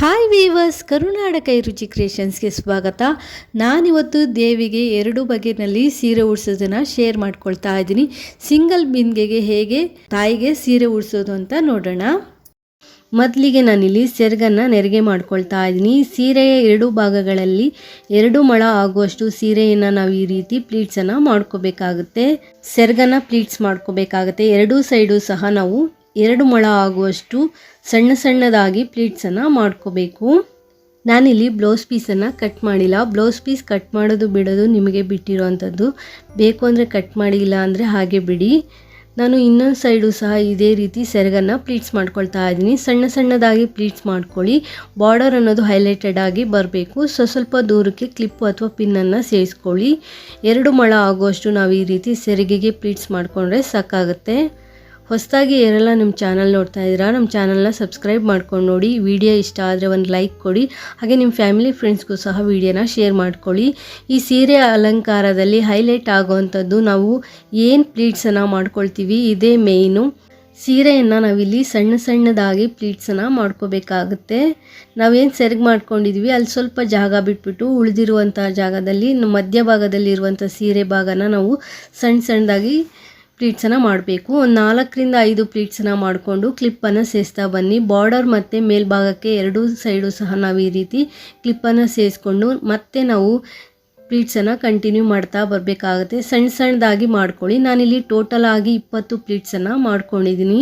Hi viewers ಕರುನಾಡ ಕೈ ರುಚಿ ಕ್ರಿಯೇಷನ್ಸ್ಗೆ ಸ್ವಾಗತ. ನಾನಿವತ್ತು ದೇವಿಗೆ ಎರಡು ಬಗೆಯಲ್ಲಿ ಸೀರೆ ಉಡ್ಸೋದನ್ನು ಶೇರ್ ಮಾಡ್ಕೊಳ್ತಾ ಇದ್ದೀನಿ. ಸಿಂಗಲ್ ಬಿಂದಿಗೆಗೆ ಹೇಗೆ, ತಾಯಿಗೆ ಸೀರೆ ಉಡ್ಸೋದು ಅಂತ ನೋಡೋಣ. ಮೊದಲಿಗೆ ನಾನಿಲ್ಲಿ ಸೆರಗನ್ನು ನೆರಿಗೆ ಮಾಡ್ಕೊಳ್ತಾ ಇದ್ದೀನಿ. ಸೀರೆಯ ಎರಡು ಭಾಗಗಳಲ್ಲಿ ಎರಡು ಮೊಳ ಆಗುವಷ್ಟು ಸೀರೆಯನ್ನು ನಾವು ಈ ರೀತಿ ಪ್ಲೀಟ್ಸನ್ನು ಮಾಡ್ಕೋಬೇಕಾಗುತ್ತೆ. ಸೆರಗನ್ನು ಪ್ಲೀಟ್ಸ್ ಮಾಡ್ಕೋಬೇಕಾಗುತ್ತೆ. ಎರಡೂ ಸೈಡು ಸಹ ನಾವು ಎರಡು ಮೊಳ ಆಗುವಷ್ಟು ಸಣ್ಣ ಸಣ್ಣದಾಗಿ ಪ್ಲೀಟ್ಸನ್ನು ಮಾಡ್ಕೋಬೇಕು. ನಾನಿಲ್ಲಿ ಬ್ಲೌಸ್ ಪೀಸನ್ನು ಕಟ್ ಮಾಡಿಲ್ಲ. ಬ್ಲೌಸ್ ಪೀಸ್ ಕಟ್ ಮಾಡೋದು ಬಿಡೋದು ನಿಮಗೆ ಬಿಟ್ಟಿರೋವಂಥದ್ದು ಬೇಕು ಅಂದರೆ ಕಟ್ ಮಾಡಿಲ್ಲ ಅಂದರೆ ಹಾಗೆ ಬಿಡಿ. ನಾನು ಇನ್ನೊಂದು ಸೈಡು ಸಹ ಇದೇ ರೀತಿ ಸೆರಗನ್ನು ಪ್ಲೀಟ್ಸ್ ಮಾಡ್ಕೊಳ್ತಾ ಇದ್ದೀನಿ. ಸಣ್ಣ ಸಣ್ಣದಾಗಿ ಪ್ಲೀಟ್ಸ್ ಮಾಡ್ಕೊಳ್ಳಿ. ಬಾರ್ಡರ್ ಅನ್ನೋದು ಹೈಲೈಟೆಡ್ ಆಗಿ ಬರಬೇಕು. ಸೊ, ಸ್ವಲ್ಪ ದೂರಕ್ಕೆ ಕ್ಲಿಪ್ಪು ಅಥವಾ ಪಿನ್ನನ್ನು ಸೇರಿಸ್ಕೊಳ್ಳಿ. ಎರಡು ಮಳ ಆಗುವಷ್ಟು ನಾವು ಈ ರೀತಿ ಸೆರಗಿಗೆ ಪ್ಲೀಟ್ಸ್ ಮಾಡಿಕೊಂಡ್ರೆ ಸಾಕಾಗುತ್ತೆ. ಹೊಸದಾಗಿ ಯಾರೆಲ್ಲ ನಮ್ಮ ಚಾನಲ್ ನೋಡ್ತಾ ಇದ್ದೀರಾ, ನಮ್ಮ ಚಾನಲ್ನ ಸಬ್ಸ್ಕ್ರೈಬ್ ಮಾಡ್ಕೊಂಡು ನೋಡಿ. ವಿಡಿಯೋ ಇಷ್ಟ ಆದರೆ ಒಂದು ಲೈಕ್ ಕೊಡಿ. ಹಾಗೆ ನಿಮ್ಮ ಫ್ಯಾಮಿಲಿ ಫ್ರೆಂಡ್ಸ್ಗೂ ಸಹ ವಿಡಿಯೋನ ಶೇರ್ ಮಾಡ್ಕೊಳ್ಳಿ. ಈ ಸೀರೆ ಅಲಂಕಾರದಲ್ಲಿ ಹೈಲೈಟ್ ಆಗುವಂಥದ್ದು ನಾವು ಏನು ಪ್ಲೀಟ್ಸನ್ನು ಮಾಡ್ಕೊಳ್ತೀವಿ, ಇದೇ ಮೇಯ್ನು. ಸೀರೆಯನ್ನು ನಾವಿಲ್ಲಿ ಸಣ್ಣ ಸಣ್ಣದಾಗಿ ಪ್ಲೀಟ್ಸನ್ನು ಮಾಡ್ಕೋಬೇಕಾಗುತ್ತೆ. ನಾವೇನು ಸೆರಗು ಮಾಡ್ಕೊಂಡಿದ್ವಿ, ಅಲ್ಲಿ ಸ್ವಲ್ಪ ಜಾಗ ಬಿಟ್ಬಿಟ್ಟು ಉಳಿದಿರುವಂಥ ಜಾಗದಲ್ಲಿ ಮಧ್ಯಭಾಗದಲ್ಲಿ ಇರುವಂಥ ಸೀರೆ ಭಾಗನ ನಾವು ಸಣ್ಣ ಸಣ್ಣದಾಗಿ ಪ್ಲೀಟ್ಸನ್ನು ಮಾಡಬೇಕು. ಒಂದು ನಾಲ್ಕರಿಂದ ಐದು ಪ್ಲೀಟ್ಸನ್ನು ಮಾಡಿಕೊಂಡು ಕ್ಲಿಪ್ಪನ್ನು ಸೇರಿಸ್ತಾ ಬನ್ನಿ. ಬಾರ್ಡರ್ ಮತ್ತು ಮೇಲ್ಭಾಗಕ್ಕೆ ಎರಡೂ ಸೈಡು ಸಹ ನಾವು ಈ ರೀತಿ ಕ್ಲಿಪ್ಪನ್ನು ಸೇರಿಸ್ಕೊಂಡು ಮತ್ತೆ ನಾವು ಪ್ಲೀಟ್ಸನ್ನು ಕಂಟಿನ್ಯೂ ಮಾಡ್ತಾ ಬರಬೇಕಾಗುತ್ತೆ. ಸಣ್ಣ ಸಣ್ಣದಾಗಿ ಮಾಡ್ಕೊಳ್ಳಿ. ನಾನಿಲ್ಲಿ ಟೋಟಲ್ ಆಗಿ ಇಪ್ಪತ್ತು ಪ್ಲೀಟ್ಸನ್ನು ಮಾಡ್ಕೊಂಡಿದ್ದೀನಿ.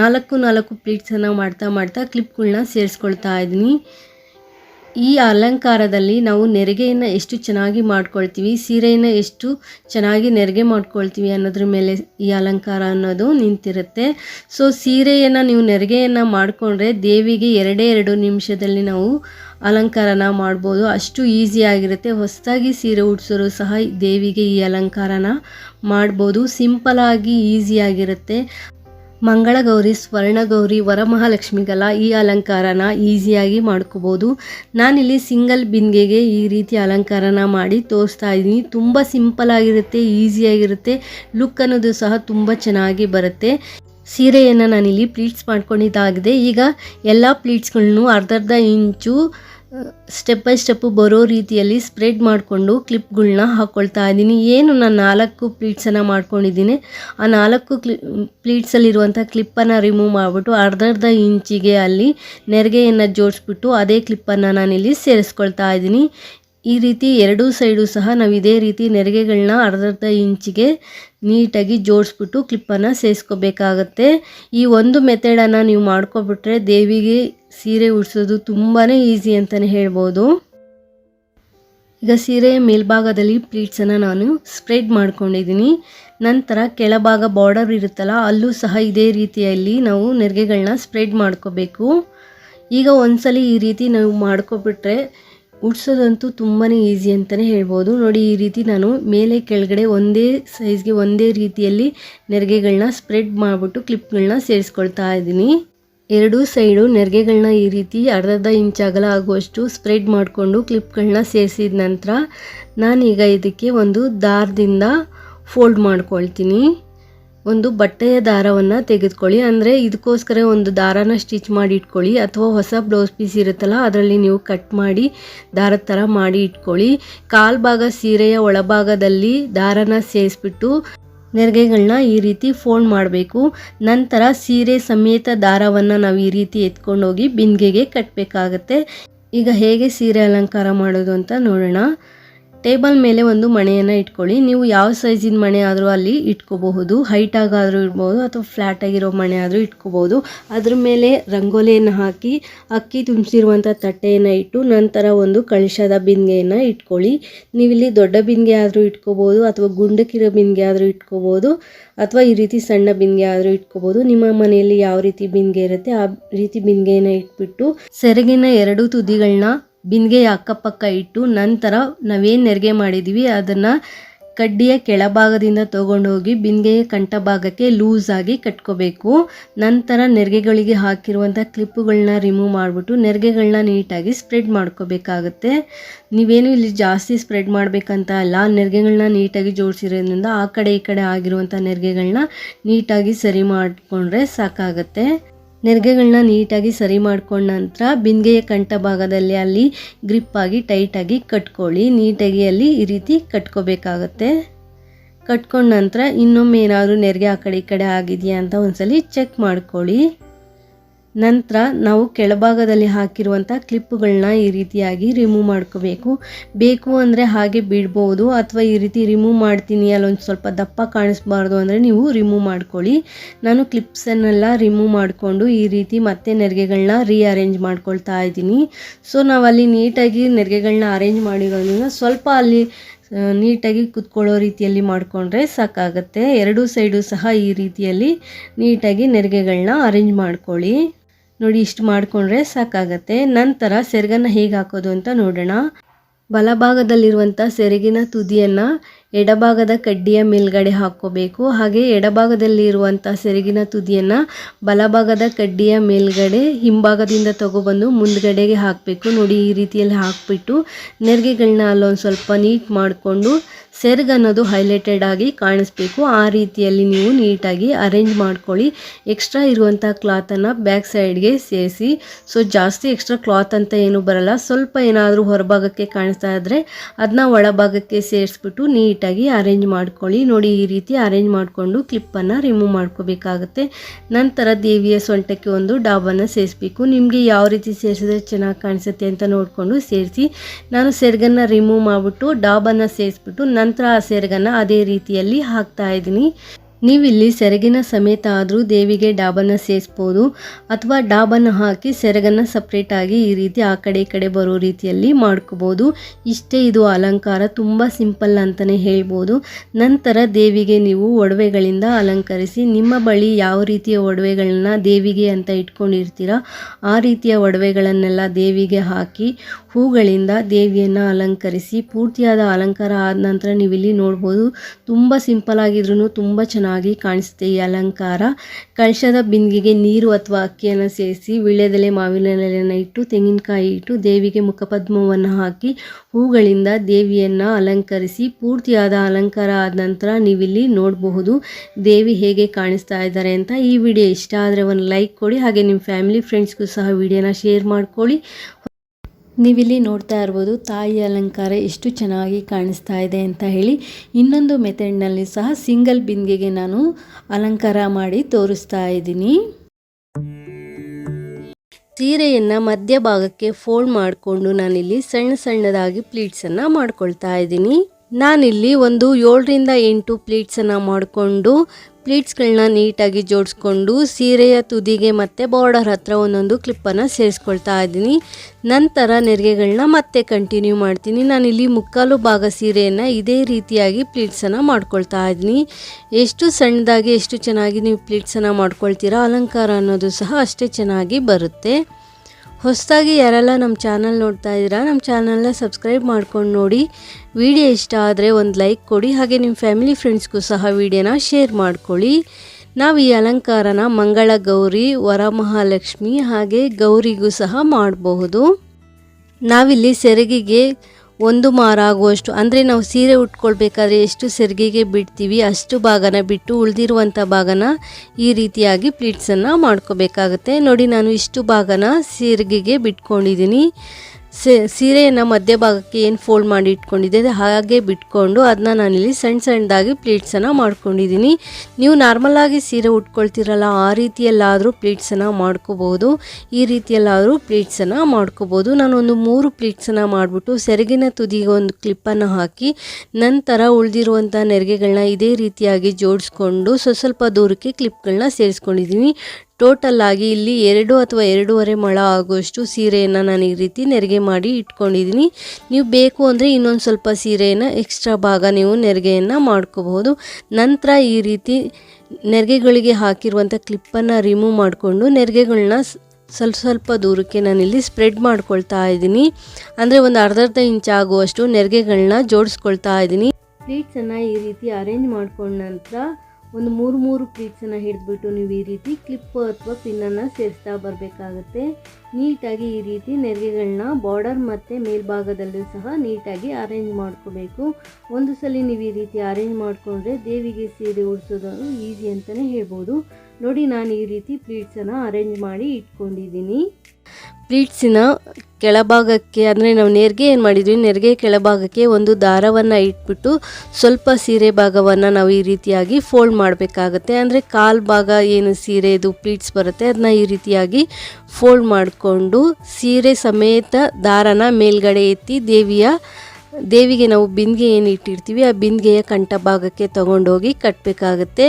ನಾಲ್ಕು ನಾಲ್ಕು ಪ್ಲೀಟ್ಸನ್ನು ಮಾಡ್ತಾ ಮಾಡ್ತಾ ಕ್ಲಿಪ್ಗಳನ್ನ ಸೇರಿಸ್ಕೊಳ್ತಾ ಇದ್ದೀನಿ. ಈ ಅಲಂಕಾರದಲ್ಲಿ ನಾವು ನೆರಿಗೆಯನ್ನು ಎಷ್ಟು ಚೆನ್ನಾಗಿ ಮಾಡ್ಕೊಳ್ತೀವಿ, ಸೀರೆಯನ್ನು ಎಷ್ಟು ಚೆನ್ನಾಗಿ ನೆರಿಗೆ ಮಾಡ್ಕೊಳ್ತೀವಿ ಅನ್ನೋದ್ರ ಮೇಲೆ ಈ ಅಲಂಕಾರ ಅನ್ನೋದು ನಿಂತಿರುತ್ತೆ. ಸೊ ಸೀರೆಯನ್ನು ನೀವು ನೆರಿಗೆಯನ್ನು ಮಾಡಿಕೊಂಡ್ರೆ ದೇವಿಗೆ ಎರಡೇ ಎರಡು ನಿಮಿಷದಲ್ಲಿ ನಾವು ಅಲಂಕಾರನ ಮಾಡ್ಬೋದು. ಅಷ್ಟು ಈಸಿಯಾಗಿರುತ್ತೆ ಹೊಸದಾಗಿ ಸೀರೆ ಉಡ್ಸೋರು ಸಹ ದೇವಿಗೆ ಈ ಅಲಂಕಾರನ ಮಾಡ್ಬೋದು. ಸಿಂಪಲಾಗಿ ಈಸಿಯಾಗಿರುತ್ತೆ ಮಂಗಳಗೌರಿ, ಸ್ವರ್ಣಗೌರಿ ವರಮಹಾಲಕ್ಷ್ಮಿಗೆಲ್ಲ ಈ ಅಲಂಕಾರನ ಈಸಿಯಾಗಿ ಮಾಡ್ಕೋಬೋದು. ನಾನಿಲ್ಲಿ ಸಿಂಗಲ್ ಬಿಂದಿಗೆಗೆ ಈ ರೀತಿ ಅಲಂಕಾರನ ಮಾಡಿ ತೋರಿಸ್ತಾ ಇದ್ದೀನಿ. ತುಂಬ ಸಿಂಪಲ್ ಆಗಿರುತ್ತೆ, ಈಸಿಯಾಗಿರುತ್ತೆ. ಲುಕ್ ಅನ್ನೋದು ಸಹ ತುಂಬ ಚೆನ್ನಾಗಿ ಬರುತ್ತೆ. ಸೀರೆಯನ್ನು ನಾನಿಲ್ಲಿ ಪ್ಲೀಟ್ಸ್ ಮಾಡ್ಕೊಂಡಿದ್ದಾಗಿದೆ. ಈಗ ಎಲ್ಲ ಪ್ಲೀಟ್ಸ್ಗಳನ್ನು ಅರ್ಧರ್ಧ ಇಂಚು ಸ್ಟೆಪ್ ಬೈ ಸ್ಟೆಪ್ಪು ಬರೋ ರೀತಿಯಲ್ಲಿ ಸ್ಪ್ರೆಡ್ ಮಾಡಿಕೊಂಡು ಕ್ಲಿಪ್ಗಳನ್ನ ಹಾಕ್ಕೊಳ್ತಾ ಇದ್ದೀನಿ. ಏನು ನಾನು ನಾಲ್ಕು ಪ್ಲೀಟ್ಸನ್ನು ಮಾಡ್ಕೊಂಡಿದ್ದೀನಿ. ಆ ನಾಲ್ಕು ಕ್ಲಿ, ಪ್ಲೀಟ್ಸಲ್ಲಿರುವಂಥ ಕ್ಲಿಪ್ಪನ್ನು ರಿಮೂವ್ ಮಾಡಿಬಿಟ್ಟು ಅರ್ಧ ಅರ್ಧ ಇಂಚಿಗೆ ಅಲ್ಲಿ ನೆರಿಗೆಯನ್ನು ಜೋಡಿಸ್ಬಿಟ್ಟು ಅದೇ ಕ್ಲಿಪ್ಪನ್ನು ನಾನಿಲ್ಲಿ ಸೇರಿಸ್ಕೊಳ್ತಾ ಇದ್ದೀನಿ. ಈ ರೀತಿ ಎರಡೂ ಸೈಡು ಸಹ ನಾವು ಇದೇ ರೀತಿ ನೆರಿಗೆಗಳನ್ನ ಅರ್ಧ ಅರ್ಧ ಇಂಚಿಗೆ ನೀಟಾಗಿ ಜೋಡಿಸ್ಬಿಟ್ಟು ಕ್ಲಿಪ್ಪನ್ನು ಸೇರಿಸ್ಕೋಬೇಕಾಗತ್ತೆ ಈ ಒಂದು ಮೆಥಡನ್ನು ನೀವು ಮಾಡ್ಕೊಬಿಟ್ರೆ ದೇವಿಗೆ ಸೀರೆ ಉಡಿಸೋದು ತುಂಬಾ ಈಸಿ ಅಂತಲೇ ಹೇಳ್ಬೋದು. ಈಗ ಸೀರೆಯ ಮೇಲ್ಭಾಗದಲ್ಲಿ ಪ್ಲೀಟ್ಸನ್ನು ನಾನು ಸ್ಪ್ರೆಡ್ ಮಾಡ್ಕೊಂಡಿದ್ದೀನಿ ನಂತರ ಕೆಳಭಾಗ ಬಾರ್ಡರ್ ಇರುತ್ತಲ್ಲ, ಅಲ್ಲೂ ಸಹ ಇದೇ ರೀತಿಯಲ್ಲಿ ನಾವು ನೆರಿಗೆಗಳನ್ನ ಸ್ಪ್ರೆಡ್ ಮಾಡ್ಕೋಬೇಕು. ಈಗ ಒಂದ್ಸಲಿ ಈ ರೀತಿ ನಾವು ಮಾಡ್ಕೊಬಿಟ್ರೆ ಉಡ್ಸೋದಂತೂ ತುಂಬಾ ಈಸಿ ಅಂತಲೇ ಹೇಳ್ಬೋದು. ನೋಡಿ, ಈ ರೀತಿ ನಾನು ಮೇಲೆ ಕೆಳಗಡೆ ಒಂದೇ ಸೈಜ್ಗೆ ಒಂದೇ ರೀತಿಯಲ್ಲಿ ನೆರಿಗೆಗಳನ್ನ ಸ್ಪ್ರೆಡ್ ಮಾಡಿಬಿಟ್ಟು ಕ್ಲಿಪ್ಗಳನ್ನ ಸೇರಿಸ್ಕೊಳ್ತಾ ಇದ್ದೀನಿ. ಎರಡೂ ಸೈಡು ನೆರಿಗೆಗಳನ್ನ ಈ ರೀತಿ ಅರ್ಧರ್ಧ ಇಂಚ್ ಅಗಲ ಆಗುವಷ್ಟು ಸ್ಪ್ರೆಡ್ ಮಾಡಿಕೊಂಡು ಕ್ಲಿಪ್ಗಳನ್ನ ಸೇರಿಸಿದ ನಂತರ ನಾನೀಗ ಇದಕ್ಕೆ ಒಂದು ದಾರದಿಂದ ಫೋಲ್ಡ್ ಮಾಡ್ಕೊಳ್ತೀನಿ. ಒಂದು ಬಟ್ಟೆಯ ದಾರವನ್ನು ತೆಗೆದುಕೊಳ್ಳಿ. ಅಂದರೆ ಇದಕ್ಕೋಸ್ಕರ ಒಂದು ದಾರನ ಸ್ಟಿಚ್ ಮಾಡಿ ಇಟ್ಕೊಳ್ಳಿ. ಅಥವಾ ಹೊಸ ಬ್ಲೌಸ್ ಪೀಸ್ ಇರುತ್ತಲ್ಲ, ಅದರಲ್ಲಿ ನೀವು ಕಟ್ ಮಾಡಿ ದಾರದ ಥರ ಮಾಡಿ ಇಟ್ಕೊಳ್ಳಿ. ಕಾಲು ಭಾಗ ಸೀರೆಯ ಒಳಭಾಗದಲ್ಲಿ ದಾರನ ಸೇರಿಸ್ಬಿಟ್ಟು ನೆರಿಗೆಗಳನ್ನ ಈ ರೀತಿ ಫೋಲ್ಡ್ ಮಾಡಬೇಕು. ನಂತರ ಸೀರೆ ಸಮೇತ ದಾರವನ್ನು ನಾವು ಈ ರೀತಿ ಎತ್ಕೊಂಡೋಗಿ ಬಿಂದಿಗೆಗೆ ಕಟ್ಟಬೇಕಾಗತ್ತೆ ಈಗ ಹೇಗೆ ಸೀರೆ ಅಲಂಕಾರ ಮಾಡೋದು ಅಂತ ನೋಡೋಣ. ಟೇಬಲ್ ಮೇಲೆ ಒಂದು ಮಣೆಯನ್ನು ಇಟ್ಕೊಳ್ಳಿ. ನೀವು ಯಾವ ಸೈಜಿನ ಮಣೆ ಆದರೂ ಅಲ್ಲಿ ಇಟ್ಕೋಬಹುದು. ಹೈಟಾಗಾದರೂ ಇಡ್ಬೋದು ಅಥವಾ ಫ್ಲ್ಯಾಟಾಗಿರೋ ಮಣೆ ಆದರೂ ಇಟ್ಕೋಬೋದು ಅದ್ರ ಮೇಲೆ ರಂಗೋಲಿಯನ್ನು ಹಾಕಿ, ಅಕ್ಕಿ ತುಂಬಿಸಿರುವಂಥ ತಟ್ಟೆಯನ್ನು ಇಟ್ಟು, ನಂತರ ಒಂದು ಕಳಶದ ಬಿಂದಿಗೆಯನ್ನು ಇಟ್ಕೊಳ್ಳಿ. ನೀವಿಲ್ಲಿ ದೊಡ್ಡ ಬಿಂದಿಗೆ ಆದರೂ ಇಟ್ಕೋಬೋದು ಅಥವಾ ಗುಂಡಕ್ಕಿರೋ ಬಿಂದಿಗೆ ಆದರೂ ಇಟ್ಕೋಬೋದು ಅಥವಾ ಈ ರೀತಿ ಸಣ್ಣ ಬಿಂದಿಗೆ ಆದರೂ ಇಟ್ಕೋಬೋದು ನಿಮ್ಮ ಮನೆಯಲ್ಲಿ ಯಾವ ರೀತಿ ಬಿಂದಿಗೆ ಇರುತ್ತೆ ಆ ರೀತಿ ಬಿಂದಿಗೆಯನ್ನು ಇಟ್ಬಿಟ್ಟು ಸೆರಗಿನ ಎರಡು ತುದಿಗಳನ್ನ ಬಿಂದಿಗೆಯ ಅಕ್ಕಪಕ್ಕ ಇಟ್ಟು ನಂತರ ನಾವೇನು ನೆರಿಗೆ ಮಾಡಿದ್ದೀವಿ ಅದನ್ನು ಕಡ್ಡಿಯ ಕೆಳಭಾಗದಿಂದ ತೊಗೊಂಡೋಗಿ ಬಿಂದಿಗೆಯ ಕಂಠ ಭಾಗಕ್ಕೆ ಲೂಸಾಗಿ ಕಟ್ಕೋಬೇಕು. ನಂತರ ನೆರಿಗೆಗಳಿಗೆ ಹಾಕಿರುವಂಥ ಕ್ಲಿಪ್ಪುಗಳನ್ನ ರಿಮೂವ್ ಮಾಡಿಬಿಟ್ಟು ನೆರಿಗೆಗಳನ್ನ ನೀಟಾಗಿ ಸ್ಪ್ರೆಡ್ ಮಾಡ್ಕೋಬೇಕಾಗುತ್ತೆ. ನೀವೇನು ಇಲ್ಲಿ ಜಾಸ್ತಿ ಸ್ಪ್ರೆಡ್ ಮಾಡಬೇಕಂತ ಅಲ್ಲ ನೆರಿಗೆಗಳನ್ನ ನೀಟಾಗಿ ಜೋಡಿಸಿರೋದ್ರಿಂದ ಆ ಕಡೆ ಈ ಕಡೆ ಆಗಿರುವಂಥ ನೆರಿಗೆಗಳನ್ನ ನೀಟಾಗಿ ಸರಿ ಮಾಡಿಕೊಂಡ್ರೆ ಸಾಕಾಗುತ್ತೆ. ನೆರಿಗೆಗಳನ್ನ ನೀಟಾಗಿ ಸರಿ ಮಾಡ್ಕೊಂಡ ನಂತರ ಬಿಂದಿಗೆಯ ಕಂಠ ಭಾಗದಲ್ಲಿ ಅಲ್ಲಿ ಗ್ರಿಪ್ ಆಗಿ ಟೈಟಾಗಿ ಕಟ್ಕೊಳ್ಳಿ. ನೀಟಾಗಿ ಅಲ್ಲಿ ಈ ರೀತಿ ಕಟ್ಕೋಬೇಕಾಗತ್ತೆ. ಕಟ್ಕೊಂಡ ನಂತರ ಇನ್ನೊಮ್ಮೆ ಏನಾದರೂ ನೆರಿಗೆ ಆ ಕಡೆ ಈ ಕಡೆ ಆಗಿದೆಯಾ ಅಂತ ಒಂದ್ಸಲಿ ಚೆಕ್ ಮಾಡ್ಕೊಳ್ಳಿ. ನಂತರ ನಾವು ಕೆಳಭಾಗದಲ್ಲಿ ಹಾಕಿರುವಂಥ ಕ್ಲಿಪ್ಪುಗಳನ್ನ ಈ ರೀತಿಯಾಗಿ ರಿಮೂವ್ ಮಾಡ್ಕೋಬೇಕು. ಬೇಕು ಅಂದರೆ ಹಾಗೆ ಬಿಡ್ಬೋದು, ಅಥವಾ ಈ ರೀತಿ ರಿಮೂವ್ ಮಾಡ್ತೀನಿ, ಅಲ್ಲೊಂದು ಸ್ವಲ್ಪ ದಪ್ಪ ಕಾಣಿಸ್ಬಾರ್ದು ಅಂದರೆ ನೀವು ರಿಮೂವ್ ಮಾಡ್ಕೊಳ್ಳಿ. ನಾನು ಕ್ಲಿಪ್ಸನ್ನೆಲ್ಲ ರಿಮೂವ್ ಮಾಡಿಕೊಂಡು ಈ ರೀತಿ ಮತ್ತೆ ನೆರಿಗೆಗಳನ್ನ ರೀಅರೇಂಜ್ ಮಾಡ್ಕೊಳ್ತಾ ಇದ್ದೀನಿ. ಸೊ ನಾವಲ್ಲಿ ನೀಟಾಗಿ ನೆರಿಗೆಗಳನ್ನ ಅರೇಂಜ್ ಮಾಡಿರೋದ್ರಿಂದ ಸ್ವಲ್ಪ ಅಲ್ಲಿ ನೀಟಾಗಿ ಕುತ್ಕೊಳ್ಳೋ ರೀತಿಯಲ್ಲಿ ಮಾಡಿಕೊಂಡ್ರೆ ಸಾಕಾಗತ್ತೆ. ಎರಡೂ ಸೈಡು ಸಹ ಈ ರೀತಿಯಲ್ಲಿ ನೀಟಾಗಿ ನೆರಿಗೆಗಳನ್ನ ಅರೇಂಜ್ ಮಾಡ್ಕೊಳ್ಳಿ. ನೋಡಿ, ಇಷ್ಟು ಮಾಡಿಕೊಂಡ್ರೆ ಸಾಕಾಗತ್ತೆ. ನಂತರ ಸೆರಗನ್ನು ಹೇಗೆ ಹಾಕೋದು ಅಂತ ನೋಡೋಣ. ಬಲಭಾಗದಲ್ಲಿರುವಂಥ ಸೆರಗಿನ ತುದಿಯನ್ನು ಎಡಭಾಗದ ಕಡ್ಡಿಯ ಮೇಲ್ಗಡೆ ಹಾಕ್ಕೋಬೇಕು. ಹಾಗೆ ಎಡಭಾಗದಲ್ಲಿ ಇರುವಂಥ ಸೆರಗಿನ ತುದಿಯನ್ನು ಬಲಭಾಗದ ಕಡ್ಡಿಯ ಮೇಲ್ಗಡೆ ಹಿಂಭಾಗದಿಂದ ತಗೊಬಂದು ಮುಂದ್ಗಡೆಗೆ ಹಾಕಬೇಕು. ನೋಡಿ, ಈ ರೀತಿಯಲ್ಲಿ ಹಾಕಿಬಿಟ್ಟು ನೆರಿಗೆಗಳನ್ನ ಅಲ್ಲೊಂದು ಸ್ವಲ್ಪ ನೀಟ್ ಮಾಡಿಕೊಂಡು ಸೆರಗು ಅನ್ನೋದು ಹೈಲೈಟೆಡ್ ಆಗಿ ಕಾಣಿಸ್ಬೇಕು. ಆ ರೀತಿಯಲ್ಲಿ ನೀವು ನೀಟಾಗಿ ಅರೇಂಜ್ ಮಾಡ್ಕೊಳ್ಳಿ. ಎಕ್ಸ್ಟ್ರಾ ಇರುವಂಥ ಕ್ಲಾತನ್ನು ಬ್ಯಾಕ್ ಸೈಡ್ಗೆ ಸೇರಿಸಿ. ಸೊ ಜಾಸ್ತಿ ಎಕ್ಸ್ಟ್ರಾ ಕ್ಲಾತ್ ಅಂತ ಏನು ಬರಲ್ಲ. ಸ್ವಲ್ಪ ಏನಾದರೂ ಹೊರಭಾಗಕ್ಕೆ ಕಾಣಿಸ್ತಾ ಇದ್ದರೆ ಅದನ್ನ ಒಳಭಾಗಕ್ಕೆ ಸೇರಿಸ್ಬಿಟ್ಟು ನೀಟಾಗಿ ಅರೇಂಜ್ ಮಾಡ್ಕೊಳ್ಳಿ. ನೋಡಿ, ಈ ರೀತಿ ಅರೇಂಜ್ ಮಾಡಿಕೊಂಡು ಕ್ಲಿಪ್ಪನ್ನು ರಿಮೂವ್ ಮಾಡ್ಕೋಬೇಕಾಗುತ್ತೆ. ನಂತರ ದೇವಿಯ ಸೊಂಟಕ್ಕೆ ಒಂದು ಡಾಬನ್ನು ಸೇರಿಸ್ಬೇಕು. ನಿಮಗೆ ಯಾವ ರೀತಿ ಸೇರಿಸಿದ್ರೆ ಚೆನ್ನಾಗಿ ಕಾಣಿಸುತ್ತೆ ಅಂತ ನೋಡಿಕೊಂಡು ಸೇರಿಸಿ. ನಾನು ಸೆರ್ಗನ್ನು ರಿಮೂವ್ ಮಾಡಿಬಿಟ್ಟು ಡಾಬನ್ನು ಸೇರಿಸ್ಬಿಟ್ಟು ನಂತರ ಸೆರಗನ್ನು ಅದೇ ರೀತಿಯಲ್ಲಿ ಹಾಕ್ತಾ ಇದ್ದೀನಿ. ನೀವಿಲ್ಲಿ ಸೆರಗಿನ ಸಮೇತ ಆದರೂ ದೇವಿಗೆ ಡಾಬನ್ನು ಸೇರಿಸ್ಬೋದು ಅಥವಾ ಡಾಬನ್ನು ಹಾಕಿ ಸೆರಗನ್ನು ಸಪ್ರೇಟಾಗಿ ಈ ರೀತಿ ಆ ಕಡೆ ಈ ಕಡೆ ಬರೋ ರೀತಿಯಲ್ಲಿ ಮಾಡ್ಕೋಬೋದು. ಇಷ್ಟೇ ಇದು ಅಲಂಕಾರ, ತುಂಬ ಸಿಂಪಲ್ ಅಂತಲೇ ಹೇಳ್ಬೋದು. ನಂತರ ದೇವಿಗೆ ನೀವು ಒಡವೆಗಳಿಂದ ಅಲಂಕರಿಸಿ ನಿಮ್ಮ ಬಳಿ ಯಾವ ರೀತಿಯ ಒಡವೆಗಳನ್ನ ದೇವಿಗೆ ಅಂತ ಇಟ್ಕೊಂಡಿರ್ತೀರ, ಆ ರೀತಿಯ ಒಡವೆಗಳನ್ನೆಲ್ಲ ದೇವಿಗೆ ಹಾಕಿ ಹೂಗಳಿಂದ ದೇವಿಯನ್ನು ಅಲಂಕರಿಸಿ ಪೂರ್ತಿಯಾದ ಅಲಂಕಾರ ಆದ ನಂತರ ನೀವಿಲ್ಲಿ ನೋಡ್ಬೋದು, ತುಂಬ ಸಿಂಪಲ್ ಆಗಿದ್ರೂ ತುಂಬ ಚೆನ್ನಾಗಿ ಕಾಣಿಸುತ್ತೆ ಈ ಅಲಂಕಾರ. ಕಳಶದ ಬಿಂದಿಗೆಗೆ ನೀರು ಅಥವಾ ಅಕ್ಕಿಯನ್ನು ಸೇರಿಸಿ ವೀಳ್ಯದೆಲೆ ಮಾವಿನ ಎಲೆಯನ್ನು ಇಟ್ಟು ತೆಂಗಿನಕಾಯಿ ಇಟ್ಟು ದೇವಿಗೆ ಮುಖಪದ್ಮವನ್ನು ಹಾಕಿ ಹೂಗಳಿಂದ ದೇವಿಯನ್ನು ಅಲಂಕರಿಸಿ ಪೂರ್ತಿಯಾದ ಅಲಂಕಾರ ಆದ ನಂತರ ನೀವಿಲ್ಲಿ ನೋಡಬಹುದು ದೇವಿ ಹೇಗೆ ಕಾಣಿಸ್ತಾ ಇದ್ದಾರೆ ಅಂತ ಈ ವಿಡಿಯೋ ಇಷ್ಟ ಆದರೆ ಒಂದು ಲೈಕ್ ಕೊಡಿ. ಹಾಗೆ ನಿಮ್ಮ ಫ್ಯಾಮಿಲಿ, ಫ್ರೆಂಡ್ಸ್ಗೂ ಸಹ ವಿಡಿಯೋನ ಶೇರ್ ಮಾಡ್ಕೊಳ್ಳಿ. ನೀವಿಲ್ಲಿ ನೋಡ್ತಾ ಇರ್ಬೋದು, ತಾಯಿ ಅಲಂಕಾರ ಎಷ್ಟು ಚೆನ್ನಾಗಿ ಕಾಣಿಸ್ತಾ ಇದೆ ಅಂತ ಹೇಳಿ ಇನ್ನೊಂದು ಮೆಥಡ್ನಲ್ಲಿ ಸಹ ಸಿಂಗಲ್ ಬಿಂದಿಗೆಗೆ ನಾನು ಅಲಂಕಾರ ಮಾಡಿ ತೋರಿಸ್ತಾ ಇದ್ದೀನಿ. ಸೀರೆಯನ್ನು ಮಧ್ಯಭಾಗಕ್ಕೆ ಫೋಲ್ಡ್ ಮಾಡಿಕೊಂಡು ನಾನಿಲ್ಲಿ ಸಣ್ಣ ಸಣ್ಣದಾಗಿ ಪ್ಲೀಟ್ಸನ್ನು ಮಾಡ್ಕೊಳ್ತಾ ಇದ್ದೀನಿ. ನಾನಿಲ್ಲಿ ಒಂದು ಏಳರಿಂದ ಎಂಟು ಪ್ಲೀಟ್ಸನ್ನು ಮಾಡಿಕೊಂಡು ಪ್ಲೀಟ್ಸ್ಗಳನ್ನ ನೀಟಾಗಿ ಜೋಡಿಸ್ಕೊಂಡು ಸೀರೆಯ ತುದಿಗೆ ಮತ್ತು ಬಾರ್ಡರ್ ಹತ್ರ ಒಂದೊಂದು ಕ್ಲಿಪ್ಪನ್ನು ಸೇರಿಸ್ಕೊಳ್ತಾ ಇದ್ದೀನಿ. ನಂತರ ನೆರಿಗೆಗಳನ್ನ ಮತ್ತೆ ಕಂಟಿನ್ಯೂ ಮಾಡ್ತೀನಿ. ನಾನಿಲ್ಲಿ ಮುಕ್ಕಾಲು ಭಾಗ ಸೀರೆಯನ್ನು ಇದೇ ರೀತಿಯಾಗಿ ಪ್ಲೀಟ್ಸನ್ನು ಮಾಡ್ಕೊಳ್ತಾ ಇದ್ದೀನಿ. ಎಷ್ಟು ಸಣ್ಣದಾಗಿ ಎಷ್ಟು ಚೆನ್ನಾಗಿ ನೀವು ಪ್ಲೀಟ್ಸನ್ನು ಮಾಡ್ಕೊಳ್ತೀರಾ ಅಲಂಕಾರ ಅನ್ನೋದು ಸಹ ಅಷ್ಟೇ ಚೆನ್ನಾಗಿ ಬರುತ್ತೆ. ಹೊಸದಾಗಿ ಯಾರೆಲ್ಲ ನಮ್ಮ ಚಾನಲ್ ನೋಡ್ತಾ ಇದ್ದೀರಾ, ನಮ್ಮ ಚಾನಲ್ನ ಸಬ್ಸ್ಕ್ರೈಬ್ ಮಾಡ್ಕೊಂಡು ನೋಡಿ. ವಿಡಿಯೋ ಇಷ್ಟ ಆದರೆ ಒಂದು ಲೈಕ್ ಕೊಡಿ, ಹಾಗೆ ನಿಮ್ಮ ಫ್ಯಾಮಿಲಿ ಫ್ರೆಂಡ್ಸ್ಗೂ ಸಹ ವಿಡಿಯೋನ ಶೇರ್ ಮಾಡ್ಕೊಳ್ಳಿ. ನಾವು ಈ ಅಲಂಕಾರನ ಮಂಗಳ ಗೌರಿ ವರಮಹಾಲಕ್ಷ್ಮಿ ಹಾಗೆ ಗೌರಿಗೂ ಸಹ ಮಾಡಬಹುದು. ನಾವಿಲ್ಲಿ ಸೆರಗಿಗೆ ಒಂದು ಮಾರ ಆಗುವಷ್ಟು ಅಂದರೆ ನಾವು ಸೀರೆ ಉಟ್ಕೊಳ್ಬೇಕಾದ್ರೆ ಎಷ್ಟು ಸೆರಿಗೆಗೆ ಬಿಡ್ತೀವಿ, ಅಷ್ಟು ಭಾಗನ ಬಿಟ್ಟು ಉಳಿದಿರುವಂಥ ಭಾಗನ ಈ ರೀತಿಯಾಗಿ ಪ್ಲೀಟ್ಸನ್ನು ಮಾಡ್ಕೋಬೇಕಾಗುತ್ತೆ. ನೋಡಿ, ನಾನು ಇಷ್ಟು ಭಾಗನ ಸೀರಿಗೆಗೆ ಬಿಟ್ಕೊಂಡಿದ್ದೀನಿ. ಸೀರೆಯನ್ನು ಮಧ್ಯಭಾಗಕ್ಕೆ ಏನು ಫೋಲ್ಡ್ ಮಾಡಿ ಇಟ್ಕೊಂಡಿದ್ದೆ ಹಾಗೆ ಬಿಟ್ಕೊಂಡು ಅದನ್ನ ನಾನಿಲ್ಲಿ ಸಣ್ಣ ಸಣ್ಣದಾಗಿ ಪ್ಲೇಟ್ಸನ್ನು ಮಾಡ್ಕೊಂಡಿದ್ದೀನಿ ನೀವು ನಾರ್ಮಲಾಗಿ ಸೀರೆ ಉಟ್ಕೊಳ್ತೀರಲ್ಲ, ಆ ರೀತಿಯಲ್ಲಾದರೂ ಪ್ಲೇಟ್ಸನ್ನು ಮಾಡ್ಕೋಬೋದು. ಈ ರೀತಿಯಲ್ಲಾದರೂ ಪ್ಲೇಟ್ಸನ್ನು ಮಾಡ್ಕೋಬೋದು. ನಾನೊಂದು ಮೂರು ಪ್ಲೇಟ್ಸನ್ನು ಮಾಡಿಬಿಟ್ಟು ಸೆರಗಿನ ತುದಿಗೆ ಒಂದು ಕ್ಲಿಪ್ಪನ್ನು ಹಾಕಿ, ನಂತರ ಉಳಿದಿರುವಂಥ ನೆರಿಗೆಗಳನ್ನ ಇದೇ ರೀತಿಯಾಗಿ ಜೋಡಿಸ್ಕೊಂಡು ಸ್ವಸ್ವಲ್ಪ ದೂರಕ್ಕೆ ಕ್ಲಿಪ್ಗಳನ್ನ ಸೇರಿಸ್ಕೊಂಡಿದ್ದೀನಿ ಟೋಟಲ್ ಆಗಿ ಇಲ್ಲಿ ಎರಡು ಅಥವಾ ಎರಡೂವರೆ ಮೊಳ ಆಗುವಷ್ಟು ಸೀರೆಯನ್ನು ನಾನು ಈ ರೀತಿ ನೆರಿಗೆ ಮಾಡಿ ಇಟ್ಕೊಂಡಿದ್ದೀನಿ. ನೀವು ಬೇಕು ಅಂದರೆ ಇನ್ನೊಂದು ಸ್ವಲ್ಪ ಸೀರೆಯನ್ನು ಎಕ್ಸ್ಟ್ರಾ ಭಾಗ ನೀವು ನೆರಿಗೆಯನ್ನು ಮಾಡ್ಕೋಬಹುದು. ನಂತರ ಈ ರೀತಿ ನೆರಿಗೆಗಳಿಗೆ ಹಾಕಿರುವಂಥ ಕ್ಲಿಪ್ಪನ್ನು ರಿಮೂವ್ ಮಾಡಿಕೊಂಡು ನೆರಿಗೆಗಳನ್ನ ಸ್ವಲ್ಪ ಸ್ವಲ್ಪ ದೂರಕ್ಕೆ ನಾನಿಲ್ಲಿ ಸ್ಪ್ರೆಡ್ ಮಾಡ್ಕೊಳ್ತಾ ಇದ್ದೀನಿ. ಅಂದರೆ ಒಂದು ಅರ್ಧ ಅರ್ಧ ಇಂಚ್ ಆಗುವಷ್ಟು ನೆರಿಗೆಗಳನ್ನ ಜೋಡಿಸ್ಕೊಳ್ತಾ ಇದ್ದೀನಿ. ಪ್ಲೀಟ್ಸನ್ನು ಈ ರೀತಿ ಅರೇಂಜ್ ಮಾಡ್ಕೊಂಡ ನಂತರ ಒಂದು ಮೂರು ಮೂರು ಕ್ಲಿಪ್ಸನ್ನು ಹಿಡಿದ್ಬಿಟ್ಟು ನೀವು ಈ ರೀತಿ ಕ್ಲಿಪ್ ಅಥವಾ ಪಿನ್ನನ್ನು ಸೇರಿಸ್ತಾ ಬರಬೇಕಾಗುತ್ತೆ. ನೀಟಾಗಿ ಈ ರೀತಿ ನೆರಿಗೆಗಳನ್ನ ಬಾರ್ಡರ್ ಮತ್ತು ಮೇಲ್ಭಾಗದಲ್ಲೂ ಸಹ ನೀಟಾಗಿ ಅರೇಂಜ್ ಮಾಡ್ಕೋಬೇಕು. ಒಂದು ಸಲ ನೀವು ಈ ರೀತಿ ಅರೇಂಜ್ ಮಾಡಿಕೊಂಡ್ರೆ ದೇವಿಗೆ ಸೀರೆ ಉಡಿಸೋದು ಈಸಿ ಅಂತಲೇ ಹೇಳ್ಬೋದು. ನೋಡಿ ನಾನು ಈ ರೀತಿ ಪ್ಲೀಟ್ಸನ್ನು ಅರೇಂಜ್ ಮಾಡಿ ಇಟ್ಕೊಂಡಿದ್ದೀನಿ. ಪ್ಲೀಟ್ಸಿನ ಕೆಳಭಾಗಕ್ಕೆ, ಅಂದರೆ ನಾವು ನೆರಿಗೆ ಏನು ಮಾಡಿದ್ವಿ? ನೆರಿಗೆ ಕೆಳಭಾಗಕ್ಕೆ ಒಂದು ದಾರವನ್ನು ಇಟ್ಬಿಟ್ಟು ಸ್ವಲ್ಪ ಸೀರೆ ಭಾಗವನ್ನು ನಾವು ಈ ರೀತಿಯಾಗಿ ಫೋಲ್ಡ್ ಮಾಡಬೇಕಾಗತ್ತೆ. ಅಂದರೆ ಕಾಲು ಭಾಗ ಏನು ಸೀರೆದು ಪ್ಲೀಟ್ಸ್ ಬರುತ್ತೆ ಅದನ್ನ ಈ ರೀತಿಯಾಗಿ ಫೋಲ್ಡ್ ಮಾಡಿಕೊಂಡು ಸೀರೆ ಸಮೇತ ದಾರನ ಮೇಲ್ಗಡೆ ಎತ್ತಿ ದೇವಿಯ ದೇವಿಗೆ ನಾವು ಬಿಂದಿಗೆ ಏನು ಇಟ್ಟಿರ್ತೀವಿ, ಆ ಬಿಂದಿಗೆಯ ಕಂಠ ಭಾಗಕ್ಕೆ ತಗೊಂಡೋಗಿ ಕಟ್ಟಬೇಕಾಗತ್ತೆ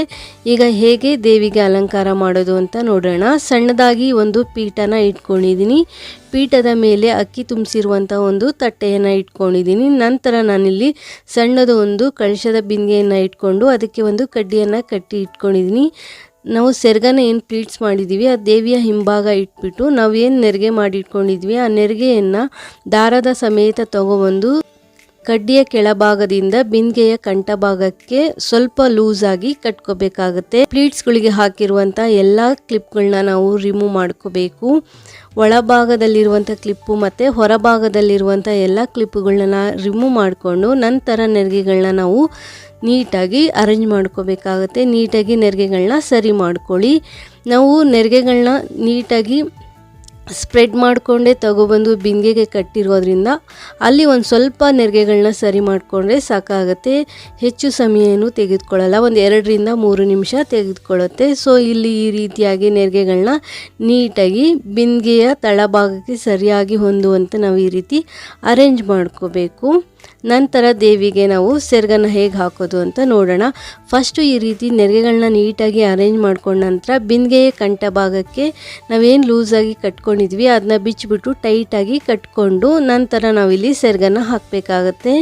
ಈಗ ಹೇಗೆ ದೇವಿಗೆ ಅಲಂಕಾರ ಮಾಡೋದು ಅಂತ ನೋಡೋಣ. ಸಣ್ಣದಾಗಿ ಒಂದು ಪೀಠನ ಇಟ್ಕೊಂಡಿದ್ದೀನಿ. ಪೀಠದ ಮೇಲೆ ಅಕ್ಕಿ ತುಂಬಿಸಿರುವಂಥ ಒಂದು ತಟ್ಟೆಯನ್ನು ಇಟ್ಕೊಂಡಿದ್ದೀನಿ. ನಂತರ ನಾನಿಲ್ಲಿ ಸಣ್ಣದು ಒಂದು ಕಳಶದ ಬಿಂದಿಗೆಯನ್ನು ಇಟ್ಕೊಂಡು ಅದಕ್ಕೆ ಒಂದು ಕಡ್ಡಿಯನ್ನು ಕಟ್ಟಿ ಇಟ್ಕೊಂಡಿದ್ದೀನಿ. ನಾವು ಸೆರ್ಗನ ಏನು ಪ್ಲೀಟ್ಸ್ ಮಾಡಿದ್ದೀವಿ, ಆ ದೇವಿಯ ಹಿಂಭಾಗ ಇಟ್ಬಿಟ್ಟು ನಾವು ಏನು ನೆರಿಗೆ ಮಾಡಿ ಇಟ್ಕೊಂಡಿದ್ವಿ ಆ ನೆರಿಗೆಯನ್ನು ದಾರದ ಸಮೇತ ತಗೊಬಂದು ಕಡ್ಡಿಯ ಕೆಳಭಾಗದಿಂದ ಬಿಂದಿಗೆಯ ಕಂಠಭಾಗಕ್ಕೆ ಸ್ವಲ್ಪ ಲೂಸ್ ಆಗಿ ಕಟ್ಕೋಬೇಕಾಗುತ್ತೆ. ಪ್ಲೀಟ್ಸ್ಗಳಿಗೆ ಹಾಕಿರುವಂಥ ಎಲ್ಲ ಕ್ಲಿಪ್ಗಳನ್ನ ನಾವು ರಿಮೂವ್ ಮಾಡ್ಕೋಬೇಕು. ಒಳಭಾಗದಲ್ಲಿರುವಂಥ ಕ್ಲಿಪ್ಪು ಮತ್ತು ಹೊರಭಾಗದಲ್ಲಿರುವಂಥ ಎಲ್ಲ ಕ್ಲಿಪ್ಪುಗಳನ್ನ ರಿಮೂವ್ ಮಾಡಿಕೊಂಡು ನಂತರ ನೆರಿಗೆಗಳನ್ನ ನಾವು ನೀಟಾಗಿ ಅರೇಂಜ್ ಮಾಡ್ಕೋಬೇಕಾಗತ್ತೆ. ನೀಟಾಗಿ ನೆರಿಗೆಗಳನ್ನ ಸರಿ ಮಾಡ್ಕೊಳ್ಳಿ. ನಾವು ನೆರಿಗೆಗಳನ್ನ ನೀಟಾಗಿ ಸ್ಪ್ರೆಡ್ ಮಾಡಿಕೊಂಡೇ ತಗೊಬಂದು ಬಿಂದಿಗೆಗೆ ಕಟ್ಟಿರೋದ್ರಿಂದ ಅಲ್ಲಿ ಒಂದು ಸ್ವಲ್ಪ ನೆರಿಗೆಗಳನ್ನ ಸರಿ ಮಾಡಿಕೊಂಡ್ರೆ ಸಾಕಾಗುತ್ತೆ. ಹೆಚ್ಚು ಸಮಯ ಏನು ತೆಗೆದುಕೊಳ್ಳಲ್ಲ. ಒಂದು ಎರಡರಿಂದ ಮೂರು ನಿಮಿಷ ತೆಗೆದುಕೊಳ್ಳುತ್ತೆ. ಸೊ ಇಲ್ಲಿ ಈ ರೀತಿಯಾಗಿ ನೆರಿಗೆಗಳನ್ನ ನೀಟಾಗಿ ಬಿಂದಿಗೆಯ ತಳಭಾಗಕ್ಕೆ ಸರಿಯಾಗಿ ಹೊಂದುವಂತೆ ನಾವು ಈ ರೀತಿ ಅರೇಂಜ್ ಮಾಡ್ಕೋಬೇಕು. ನಂತರ ದೇವಿಗೆ ನಾವು ಸೆರಗನ್ನ ಹೇಗೆ ಹಾಕೋದು ಅಂತ ನೋಡೋಣ. ಫಸ್ಟು ಈ ರೀತಿ ನೆರಿಗೆಗಳನ್ನ ನೀಟಾಗಿ ಅರೇಂಜ್ ಮಾಡ್ಕೊಂಡ ನಂತರ ಬಿಂದಿಗೆಯ ಕಂಠ ಭಾಗಕ್ಕೆ ನಾವೇನು ಲೂಸಾಗಿ ಕಟ್ಕೊಂಡಿದ್ವಿ ಅದನ್ನ ಬಿಚ್ಚಿಬಿಟ್ಟು ಟೈಟಾಗಿ ಕಟ್ಕೊಂಡು ನಂತರ ನಾವಿಲ್ಲಿ ಸೆರಗನ್ನು ಹಾಕಬೇಕಾಗತ್ತೆ.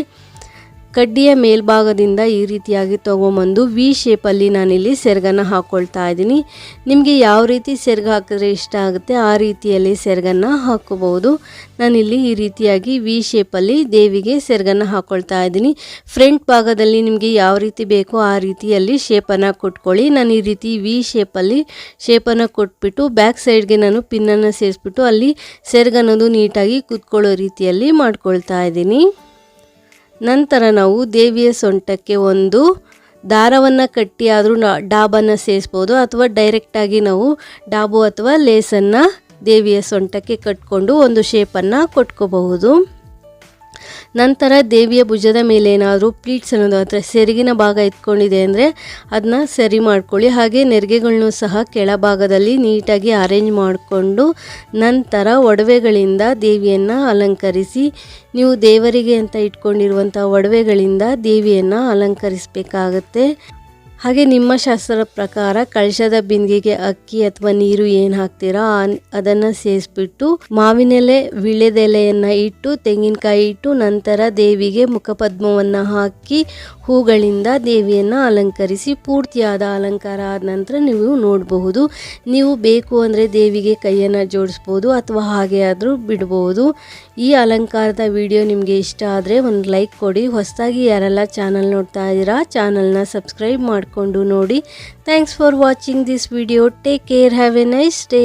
ಕಡ್ಡಿಯ ಮೇಲ್ಭಾಗದಿಂದ ಈ ರೀತಿಯಾಗಿ ತೊಗೊಂಬಂದು ವಿ ಶೇಪಲ್ಲಿ ನಾನಿಲ್ಲಿ ಸೆರಗನ್ನು ಹಾಕ್ಕೊಳ್ತಾ ಇದ್ದೀನಿ. ನಿಮಗೆ ಯಾವ ರೀತಿ ಸೆರಗ ಹಾಕಿದ್ರೆ ಇಷ್ಟ ಆಗುತ್ತೆ ಆ ರೀತಿಯಲ್ಲಿ ಸೆರಗನ್ನು ಹಾಕೋಬಹುದು. ನಾನಿಲ್ಲಿ ಈ ರೀತಿಯಾಗಿ ವಿ ಶೇಪಲ್ಲಿ ದೇವಿಗೆ ಸೆರಗನ್ನು ಹಾಕ್ಕೊಳ್ತಾ ಇದ್ದೀನಿ. ಫ್ರಂಟ್ ಭಾಗದಲ್ಲಿ ನಿಮಗೆ ಯಾವ ರೀತಿ ಬೇಕೋ ಆ ರೀತಿಯಲ್ಲಿ ಶೇಪನ್ನು ಕೊಟ್ಕೊಳ್ಳಿ. ನಾನು ಈ ರೀತಿ ವಿ ಶೇಪಲ್ಲಿ ಶೇಪನ್ನು ಕೊಟ್ಬಿಟ್ಟು ಬ್ಯಾಕ್ ಸೈಡ್ಗೆ ನಾನು ಪಿನ್ನನ್ನು ಸೇರಿಸ್ಬಿಟ್ಟು ಅಲ್ಲಿ ಸೆರಗನ್ನೋದು ನೀಟಾಗಿ ಕೂತ್ಕೊಳ್ಳೋ ರೀತಿಯಲ್ಲಿ ಮಾಡ್ಕೊಳ್ತಾ ಇದ್ದೀನಿ. ನಂತರ ನಾವು ದೇವಿಯ ಸೊಂಟಕ್ಕೆ ಒಂದು ದಾರವನ್ನು ಕಟ್ಟಿ ಆದರೂ ಡಾಬನ್ನು ಸೇರಿಸ್ಬೋದು ಅಥವಾ ಡೈರೆಕ್ಟಾಗಿ ನಾವು ಡಾಬು ಅಥವಾ ಲೇಸನ್ನು ದೇವಿಯ ಸೊಂಟಕ್ಕೆ ಕಟ್ಕೊಂಡು ಒಂದು ಶೇಪನ್ನು ಕೊಟ್ಕೋಬಹುದು. ನಂತರ ದೇವಿಯ ಭುಜದ ಮೇಲೆ ಏನಾದರೂ ಪ್ಲೀಟ್ಸ್ ಅನ್ನೋದು ಅಥವಾ ಸೆರಗಿನ ಭಾಗ ಇಟ್ಕೊಂಡಿದೆ ಅಂದರೆ ಅದನ್ನ ಸರಿ ಮಾಡ್ಕೊಳ್ಳಿ. ಹಾಗೆ ನೆರಿಗೆಗಳನ್ನೂ ಸಹ ಕೆಳಭಾಗದಲ್ಲಿ ನೀಟಾಗಿ ಅರೇಂಜ್ ಮಾಡಿಕೊಂಡು ನಂತರ ಒಡವೆಗಳಿಂದ ದೇವಿಯನ್ನು ಅಲಂಕರಿಸಿ, ನೀವು ದೇವರಿಗೆ ಅಂತ ಇಟ್ಕೊಂಡಿರುವಂಥ ಒಡವೆಗಳಿಂದ ದೇವಿಯನ್ನು ಅಲಂಕರಿಸಬೇಕಾಗತ್ತೆ. ಹಾಗೆ ನಿಮ್ಮ ಶಾಸ್ತ್ರದ ಪ್ರಕಾರ ಕಳಶದ ಬಿಂದಿಗೆಗೆ ಅಕ್ಕಿ ಅಥವಾ ನೀರು ಏನು ಹಾಕ್ತೀರಾ? ಅದನ್ನು ಸೇರಿಸ್ಬಿಟ್ಟು ಮಾವಿನೆಲೆ, ವಿಳೆದೆಲೆಯನ್ನ ಇಟ್ಟು, ತೆಂಗಿನಕಾಯಿ ಇಟ್ಟು, ನಂತರ ದೇವಿಗೆ ಮುಖಪದ್ಮವನ್ನು ಹಾಕಿ ಹೂಗಳಿಂದ ದೇವಿಯನ್ನು ಅಲಂಕರಿಸಿ ಪೂರ್ತಿಯಾದ ಅಲಂಕಾರ ಆದ ನಂತರ ನೀವು ನೋಡಬಹುದು. ನೀವು ಬೇಕು ಅಂದರೆ ದೇವಿಗೆ ಕೈಯನ್ನು ಜೋಡಿಸ್ಬೋದು ಅಥವಾ ಹಾಗೆ ಆದರೂ ಬಿಡ್ಬೋದು. ಈ ಅಲಂಕಾರದ ವಿಡಿಯೋ ನಿಮಗೆ ಇಷ್ಟ ಆದರೆ ಒಂದು ಲೈಕ್ ಕೊಡಿ. ಹೊಸದಾಗಿ ಯಾರೆಲ್ಲ ಚಾನಲ್ ನೋಡ್ತಾ ಇದ್ದೀರಾ, ಚಾನಲ್ನ ಸಬ್ಸ್ಕ್ರೈಬ್ ಮಾಡಿಕೊಂಡು ನೋಡಿ thanks for watching this video take care have a nice day